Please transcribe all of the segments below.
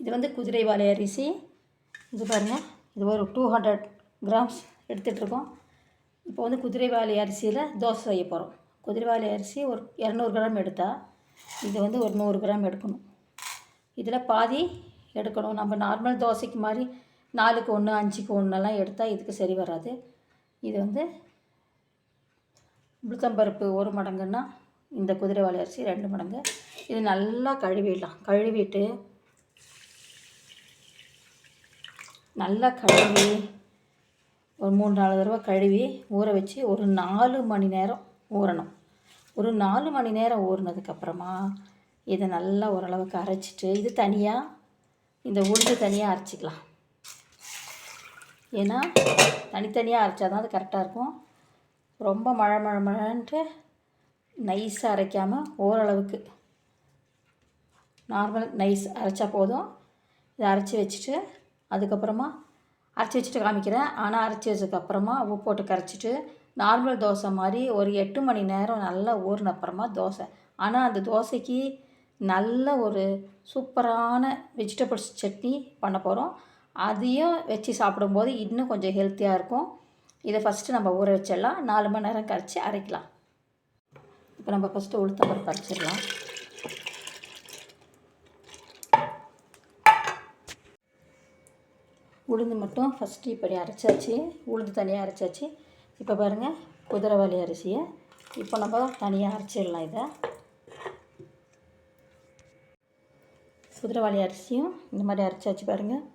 இது வந்து குதிரைவாலி அரிசி. இது பாருங்கள் இது ஒரு டூ ஹண்ட்ரட் கிராம்ஸ் எடுத்துகிட்ருக்கோம் இப்போ வந்து குதிரைவாலி அரிசியில் தோசை செய்ய போகிறோம் குதிரைவாலி அரிசி ஒரு இரநூறு கிராம் எடுத்தால் இது வந்து ஒரு நூறு கிராம் எடுக்கணும். இதில் பாதி எடுக்கணும். நம்ம நார்மல் தோசைக்கு மாதிரி நாலுக்கு ஒன்று அஞ்சுக்கு ஒன்றெல்லாம் எடுத்தால் இதுக்கு சரி வராது. இது வந்து உளுத்தம்பருப்பு ஒரு மடங்குன்னா இந்த குதிரைவாலி அரிசி ரெண்டு மடங்கு. இது நல்லா கழுவிடலாம். கழுவிட்டு நல்லா கழுவி ஒரு மூணு நாலு தடவை கழுவி ஊற வச்சு ஒரு நாலு மணி நேரம் ஊறணும். ஒரு நாலு மணி நேரம் ஊறினதுக்கப்புறமா இதை நல்லா ஓரளவுக்கு அரைச்சிட்டு இது தனியாக இந்த உளுந்து தனியாக அரைச்சிக்கலாம். ஏன்னா தனித்தனியாக அரைச்சா தான் அது கரெக்டாக இருக்கும். ரொம்ப மழை மழை மழைன்ட்டு நைஸாக அரைக்காமல் ஓரளவுக்கு நார்மல் நைஸ் அரைச்சா போதும். இதை அரைச்சி வச்சுட்டு அதுக்கப்புறமா அரைச்சி வச்சுட்டு காமிக்கிறேன். ஆனால் அரைச்சி வச்சதுக்கப்புறமா உப்பு போட்டு கரைச்சிட்டு நார்மல் தோசை மாதிரி ஒரு எட்டு மணி நேரம் நல்லா ஊறின அப்புறமா தோசை. ஆனால் அந்த தோசைக்கு நல்ல ஒரு சூப்பரான வெஜிடபிள்ஸ் சட்னி பண்ண போகிறோம் அதையும் வச்சு சாப்பிடும்போது இன்னும் கொஞ்சம் ஹெல்த்தியாக இருக்கும். இதை ஃபஸ்ட்டு நம்ம ஊற வச்சிடலாம். நாலு மணி நேரம் கரைச்சி அரைக்கலாம். இப்போ நம்ம ஃபஸ்ட்டு உளுத்தம்பருப்பு அரைச்சிடலாம். உளுந்து மட்டும் ஃபஸ்ட்டு இப்படி அரைச்சாச்சு. உளுந்து தனியாக அரைச்சாச்சு. இப்போ பாருங்கள் குதிரைவாளி அரிசியை இப்போ நம்ம தனியாக அரைச்சிடலாம் இதை. குதிரைவாளி அரிசியும் இந்த மாதிரி அரைச்சாச்சு பாருங்கள்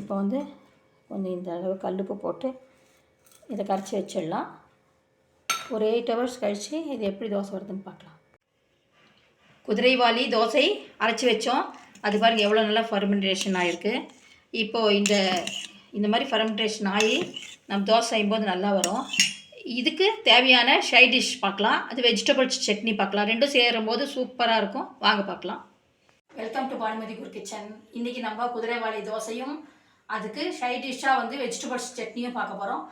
இப்போ வந்து கொஞ்சம் இந்த அளவு கல்லுப்பு போட்டு இதை கரைச்சி வச்சிடலாம். ஒரு எயிட் ஹவர்ஸ் கழித்து இது எப்படி தோசை வருதுன்னு பார்க்கலாம் குதிரைவாளி தோசை அரைச்சி வச்சோம். அது பாருங்கள் எவ்வளோ நல்லா ஃபர்மெண்டேஷன் ஆகிருக்கு இப்போது இந்த இந்த மாதிரி ஃபர்மெண்டேஷன் ஆகி நம்ம தோசை செய்யும்போது நல்லா வரும். இதுக்கு தேவையான ஷை டிஷ் பார்க்கலாம். அது வெஜிடபிள்ஸ் சட்னி பார்க்கலாம். ரெண்டும் சேரும் போது சூப்பராக இருக்கும். வாங்க பார்க்கலாம். வெல்கம் டு பானுமதி குர் கிச்சன் இன்றைக்கி நம்ம குதிரைவாலி தோசையும் அதுக்கு ஷை டிஷ்ஷாக வந்து வெஜிடபிள்ஸ் சட்னியும் பார்க்க போகிறோம்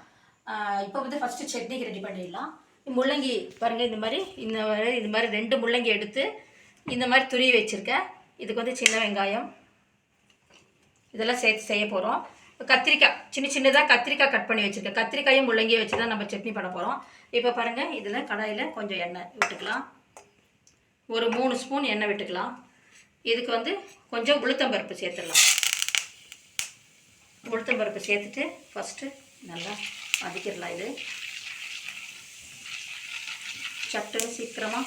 இப்போ வந்து ஃபஸ்ட்டு சட்னிக்கு ரெடி பண்ணிடலாம். முள்ளங்கி பாருங்கள் இந்த மாதிரி இந்த மாதிரி இந்த மாதிரி ரெண்டு முள்ளங்கி எடுத்து இந்த மாதிரி துருவி வச்சுருக்கேன் இதுக்கு வந்து சின்ன வெங்காயம். இதெல்லாம் சேர்த்து செய்ய போகிறோம் கத்திரிக்காய் சின்ன சின்னதாக கத்திரிக்காய் கட் பண்ணி வச்சுருக்கேன் கத்திரிக்காயும் முள்ளங்கியும் வச்சு தான் நம்ம சட்னி பண்ண போகிறோம் இப்போ பாருங்கள் இதில் கடாயில் கொஞ்சம் எண்ணெய் விட்டுக்கலாம். ஒரு மூணு ஸ்பூன் எண்ணெய் விட்டுக்கலாம். இதுக்கு வந்து கொஞ்சம் உளுத்தம்பருப்பு சேர்த்துடலாம். உளுத்தம்பருப்பு சேர்த்துட்டு ஃபஸ்ட்டு நல்லா வதக்கிடலாம் இது. சட்டுன்னு சீக்கிரமாக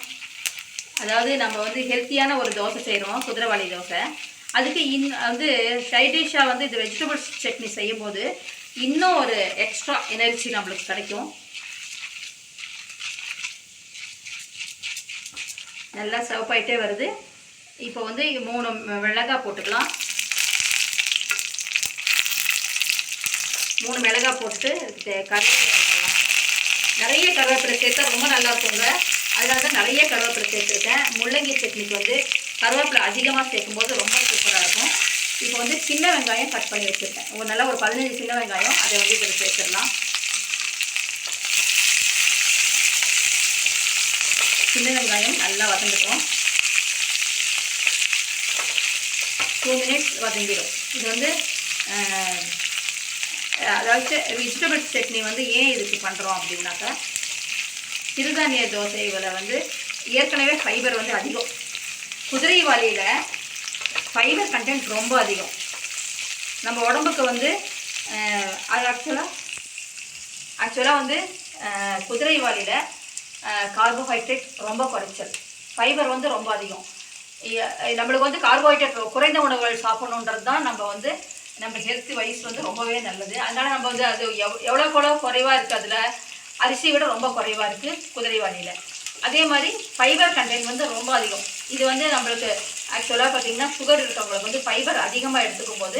அதாவது நம்ம வந்து ஹெல்த்தியான ஒரு தோசை செய்கிறோம் குதிரைவாளி தோசை. அதுக்கு இன் வந்து சைட் டிஷ்ஷாக வந்து இது வெஜிடபிள்ஸ் சட்னி செய்யும்போது இன்னும் ஒரு எக்ஸ்ட்ரா எனர்ஜி நம்மளுக்கு கிடைக்கும். நல்லா சவப்பாயிட்டே வருது. இப்போ வந்து மூணு மிளகாய் போட்டுக்கலாம். மூணு மிளகாய் போட்டு கருவேப்பிலை நிறைய கருவேப்பிலை சேர்த்தா ரொம்ப நல்லா இருக்குங்க. அதனால தான் நிறைய கருவேப்பிலை சேர்த்துருக்கேன். முள்ளங்கி சட்னிக்கு வந்து கருவேப்பிலை அதிகமாக சேர்க்கும்போது ரொம்ப சூப்பராக இருக்கும். இப்போ வந்து சின்ன வெங்காயம் கட் பண்ணி வச்சுருக்கேன். ஒரு நல்லா ஒரு பதினஞ்சு சின்ன வெங்காயம் அதை வந்து இதில் சேர்த்துடலாம். சின்ன வெங்காயம் நல்லா வதங்கிட்டோம். டூ மினிட்ஸ் வதங்கிடும். இது வந்து அதாவது வெஜிடபிள்ஸ் சட்னி வந்து ஏன் இதுக்கு பண்ணுறோம் அப்படின்னாக்கா சிறுதானிய தோசைகளை வந்து ஏற்கனவே ஃபைபர் வந்து அதிகம். குதிரை வாலியில் ஃபைபர் கண்டென்ட் ரொம்ப அதிகம். நம்ம உடம்புக்கு வந்து அது ஆக்சுவலாக ஆக்சுவலாக வந்து குதிரை வாலியில் கார்போஹைட்ரேட் ரொம்ப குறைச்சல். ஃபைபர் வந்து ரொம்ப அதிகம். நம்மளுக்கு வந்து கார்போஹைட்ரேட் குறைந்த உணவுகள் சாப்பிடணுன்றது தான் நம்ம வந்து நம்ம ஹெல்த் வைஸ் வந்து ரொம்பவே நல்லது. அதனால் நம்ம வந்து அது எவ் எவ்வளோக்கு எவ்வளோ குறைவாக இருக்குது அதில் அரிசியை விட ரொம்ப குறைவாக இருக்குது குதிரைவாளியில் அதே மாதிரி ஃபைபர் கண்டென்ட் வந்து ரொம்ப அதிகம். இது வந்து நம்மளுக்கு ஆக்சுவலாக பார்த்திங்கன்னா சுகர் இருக்கவங்களுக்கு வந்து ஃபைபர் அதிகமாக எடுத்துக்கும் போது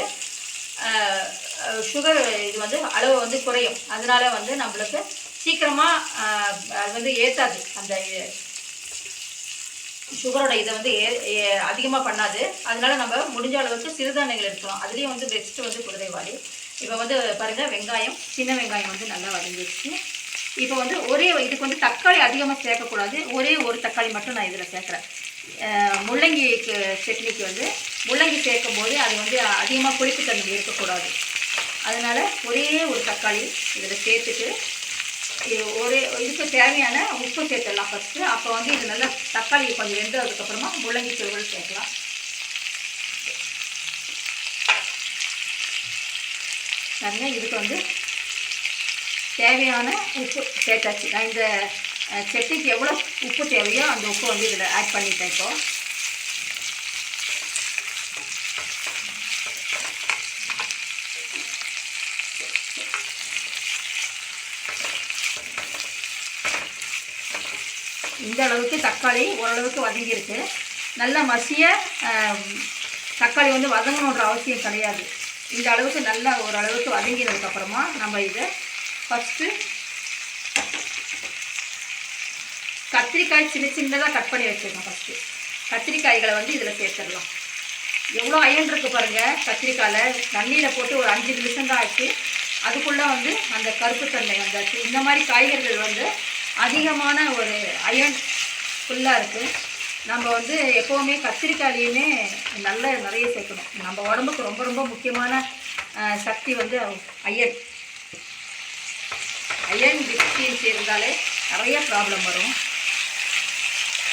சுகர் இது வந்து அளவு வந்து குறையும். அதனால வந்து நம்மளுக்கு சீக்கிரமாக அது வந்து ஏற்றாது அந்த சுகரோட இதை வந்து ஏ அதிகமாக பண்ணாது. அதனால நம்ம முடிஞ்ச அளவுக்கு சிறுதானியங்கள் எடுக்கலாம் அதுலேயும் வந்து பெஸ்ட்டு வந்து குதிரைவாளி இப்போ வந்து பாருங்கள் வெங்காயம் சின்ன வெங்காயம் வந்து நல்லா வதங்கிடுச்சு இப்போ வந்து ஒரே இதுக்கு வந்து தக்காளி அதிகமாக சேர்க்கக்கூடாது. ஒரே ஒரு தக்காளி மட்டும் நான் இதில் சேர்க்குறேன். முள்ளங்கி முள்ளங்கிக்கு சட்னிக்கு வந்து முள்ளங்கி சேர்க்கும் போது அது வந்து அதிகமாக புளிப்புத்தன்மை இருக்கக்கூடாது. அதனால் ஒரே ஒரு தக்காளி இதில் சேர்த்துட்டு இது ஒரே இதுக்கு தேவையான உப்பு சேர்த்துடலாம் ஃபஸ்ட்டு அப்போ வந்து இது நல்லா தக்காளி கொஞ்சம் வெந்ததுக்கப்புறமா முள்ளங்கி துருவல் சேர்க்கலாம். பாருங்க இதுக்கு வந்து தேவையான உப்பு சேர்த்தாச்சு. நான் இந்த செட்டிக்கு சட்னிக்கு எவ்வளோ உப்பு தேவையோ அந்த உப்பு வந்து இதில் ஆட் பண்ணிட்டேன் இப்போ. இந்த அளவுக்கு தக்காளி ஓரளவுக்கு வதங்கியிருக்கு. நல்ல மசிய தக்காளி வந்து வதங்கணுன்ற அவசியம் கிடையாது. இந்த அளவுக்கு நல்லா ஓரளவுக்கு வதங்கினதுக்கப்புறமா நம்ம இதை ஃபஸ்ட்டு கத்திரிக்காய் சின்ன சின்னதாக கட் பண்ணி வச்சுருக்கோம் ஃபஸ்ட்டு கத்திரிக்காய்களை வந்து இதில் சேர்த்துடலாம். எவ்வளோ அயன் இருக்கு பாருங்கள் கத்திரிக்காயில் தண்ணியில் போட்டு ஒரு அஞ்சு நிமிஷம் தான் ஆச்சு. அதுக்குள்ளே வந்து அந்த கருப்புத்தன்மை வந்தாச்சு. இந்த மாதிரி காய்கறிகள் வந்து அதிகமான ஒரு அயன் ஃபுல்லாக இருக்குது நம்ம வந்து எப்போவுமே கத்திரிக்காயிலையுமே நல்ல நிறைய சேர்க்கணும். நம்ம உடம்புக்கு ரொம்ப ரொம்ப முக்கியமான சக்தி வந்து அயன் அயன் டிஃபிஷியன்சி இருந்தாலே நிறைய ப்ராப்ளம் வரும்.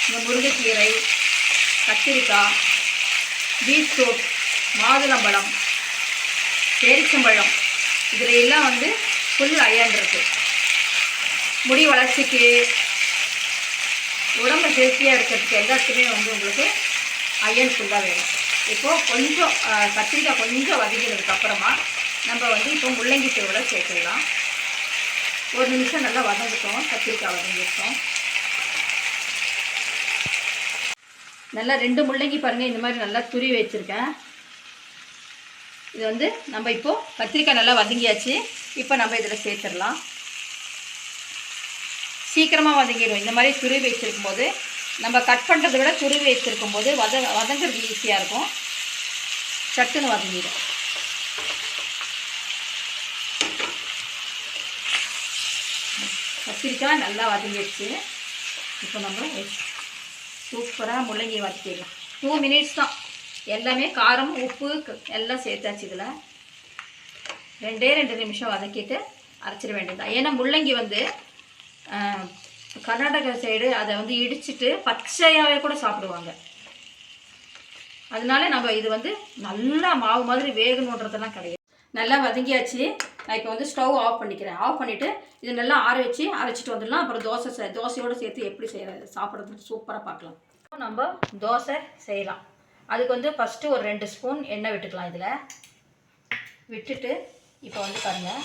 இந்த முருங்கைக்கீரை கத்திரிக்காய் பீட்ரூட் மாதுளம்பழம் பேரிச்சம்பழம் இதில் எல்லாம் வந்து ஃபுல் அயன் இருக்குது முடி வளர்ச்சிக்கு உடம்பு ஹெல்த்தியாக இருக்கிறதுக்கு எல்லாத்துக்குமே வந்து உங்களுக்கு அயன் ஃபுல்லாக வேணும். இப்போது கொஞ்சம் கத்திரிக்காய் கொஞ்சம் வதங்கினதுக்கு அப்புறமா நம்ம வந்து இப்போ முள்ளங்கி தூளை சேர்த்துடலாம் ஒரு நிமிஷம் நல்லா வதங்கிட்டோம் கத்திரிக்காய் வதங்கிட்டோம். நல்லா ரெண்டு முள்ளங்கி பாருங்கள் இந்த மாதிரி நல்லா துருவி வச்சுருக்கேன். இது வந்து நம்ம இப்போது கத்திரிக்காய் நல்லா வதங்கியாச்சு. இப்போ நம்ம இதில் சேர்த்துடலாம். சீக்கிரமாக வதங்கிடும். இந்த மாதிரி துருவி வச்சுருக்கும் போது நம்ம கட் பண்ணுறதை விட துருவி வச்சுருக்கும் போது வத வதங்குறது ஈஸியாக இருக்கும். சட்டுன்னு வதங்கிடும். கத்திரிக்காய் நல்லா வதங்கிடுச்சு. இப்போ நம்ம சூப்பராக முள்ளங்கி வதக்கிடலாம். டூ மினிட்ஸ் தான். எல்லாமே காரம் உப்பு எல்லாம் சேர்த்தாச்சு இதில். ரெண்டே ரெண்டு நிமிஷம் வதக்கிட்டு அரைச்சிட வேண்டியதுதான் ஏன்னா முள்ளங்கி வந்து கர்நாடகா சைடு அதை வந்து இடிச்சிட்டு பச்சையாகவே கூட சாப்பிடுவாங்க. அதனால நம்ம இது வந்து நல்லா மாவு மாதிரி வேகணுன்றதெல்லாம் கிடையாது. நல்லா வதங்கியாச்சு. நான் இப்போ வந்து ஸ்டவ் ஆஃப் பண்ணிக்கிறேன். ஆஃப் பண்ணிவிட்டு இது நல்லா ஆற வச்சு அரைச்சிட்டு வந்துடலாம். அப்புறம் தோசை செ- தோசையோடு சேர்த்து எப்படி செய்கிறது சாப்பிட்றதுக்கு சூப்பராக பார்க்கலாம். நம்ம தோசை செய்யலாம். அதுக்கு வந்து ஃபஸ்ட்டு ஒரு ரெண்டு ஸ்பூன் எண்ணெய் விட்டுக்கலாம் இதில். விட்டுட்டு இப்போ வந்து பாருங்கள்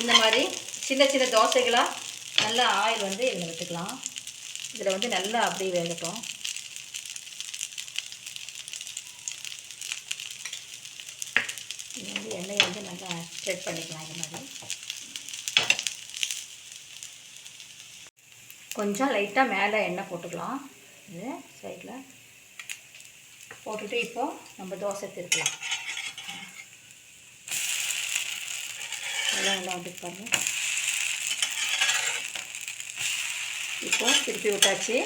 இந்த மாதிரி சின்ன சின்ன தோசைகளாக நல்லா ஆயில் வந்து இதில் விட்டுக்கலாம். இதில் வந்து நல்லா அப்படியே வேகட்டும். இது வந்து எண்ணெயை வந்து நல்லா ஸ்ப்ரெட் பண்ணிக்கலாம் இது மாதிரி. கொஞ்சம் லைட்டாக மேலே எண்ணெய் போட்டுக்கலாம். இது சைடில் போட்டுட்டு இப்போது நம்ம தோசை திருக்கலாம் எல்லாம் நல்லா வந்து பாருங்கள் இப்போ திருப்பி விட்டாச்சு.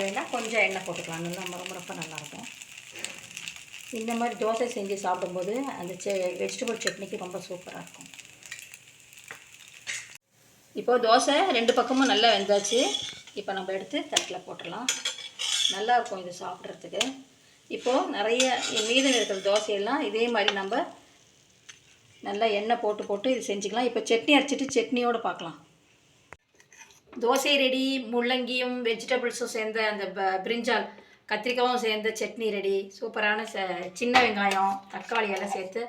வேணால் கொஞ்சம் எண்ணெய் போட்டுக்கலாம். நல்லா முறமுறப்பாக நல்லாயிருக்கும். இந்த மாதிரி தோசை செஞ்சு சாப்பிடும்போது அந்த செ வெஜிடபிள் சட்னிக்கு ரொம்ப சூப்பராக இருக்கும். இப்போ தோசை ரெண்டு பக்கமும் நல்லா வெந்தாச்சு. இப்போ நம்ம எடுத்து தட்டில் போட்டுடலாம். நல்லா இருக்கும் இது சாப்பிட்றதுக்கு. இப்போது நிறைய மீதம் இருக்கிற தோசையெல்லாம் இதே மாதிரி நம்ம நல்லா எண்ணெய் போட்டு போட்டு இது செஞ்சுக்கலாம். இப்போ சட்னி அரைச்சிட்டு சட்னியோடு பார்க்கலாம். தோசை ரெடி முள்ளங்கியும் வெஜிடபிள்ஸும் சேர்ந்த அந்த ப பிரிஞ்சால் கத்திரிக்காயும் சேர்ந்த சட்னி ரெடி. சூப்பரான ச சின்ன வெங்காயம் தக்காளி எல்லாம் சேர்த்து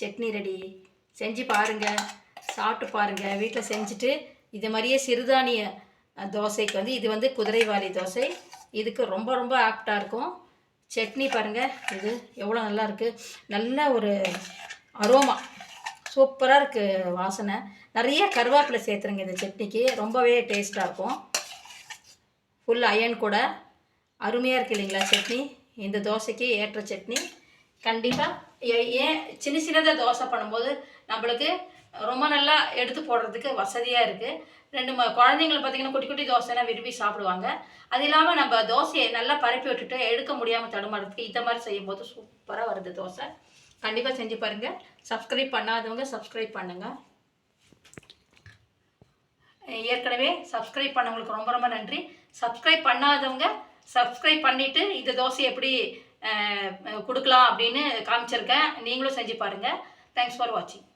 சட்னி ரெடி. செஞ்சு பாருங்கள் சாப்பிட்டு பாருங்கள் வீட்டில் செஞ்சுட்டு இது மாதிரியே சிறுதானிய தோசைக்கு வந்து இது வந்து குதிரைவாளி தோசை. இதுக்கு ரொம்ப ரொம்ப ஆப்டாக இருக்கும். சட்னி பாருங்கள் இது எவ்வளோ நல்லா இருக்குது நல்ல ஒரு அரோமா. சூப்பராக இருக்குது வாசனை. நிறைய கருவேப்பிலை சேர்த்துருங்க இந்த சட்னிக்கு. ரொம்பவே டேஸ்ட்டாக இருக்கும். ஃபுல் அயன் கூட. அருமையாக இருக்குது இல்லைங்களா சட்னி? இந்த தோசைக்கு ஏற்ற சட்னி. கண்டிப்பாக ஏன் சின்ன சின்னதாக தோசை பண்ணும்போது நம்மளுக்கு ரொம்ப நல்லா எடுத்து போடுறதுக்கு வசதியாக இருக்குது ரெண்டு ம குழந்தைங்களை பார்த்தீங்கன்னா குட்டி குட்டி தோசைனா விரும்பி சாப்பிடுவாங்க. அது இல்லாமல் நம்ம தோசையை நல்லா பரப்பி விட்டுட்டு எடுக்க முடியாமல் தடுமாறதுக்கு இந்த மாதிரி செய்யும்போது சூப்பராக வருது தோசை. கண்டிப்பாக செஞ்சு பாருங்கள் சப்ஸ்கிரைப் பண்ணாதவங்க சப்ஸ்கிரைப் பண்ணுங்கள் ஏற்கனவே சப்ஸ்கிரைப் பண்ணவங்களுக்கு ரொம்ப ரொம்ப நன்றி. சப்ஸ்கிரைப் பண்ணாதவங்க சப்ஸ்கிரைப் பண்ணிவிட்டு இந்த தோசை எப்படி கொடுக்கலாம் அப்படின்னு காமிச்சிருக்கேன். நீங்களும் செஞ்சு பாருங்கள் தேங்க்ஸ் ஃபார் வாட்சிங்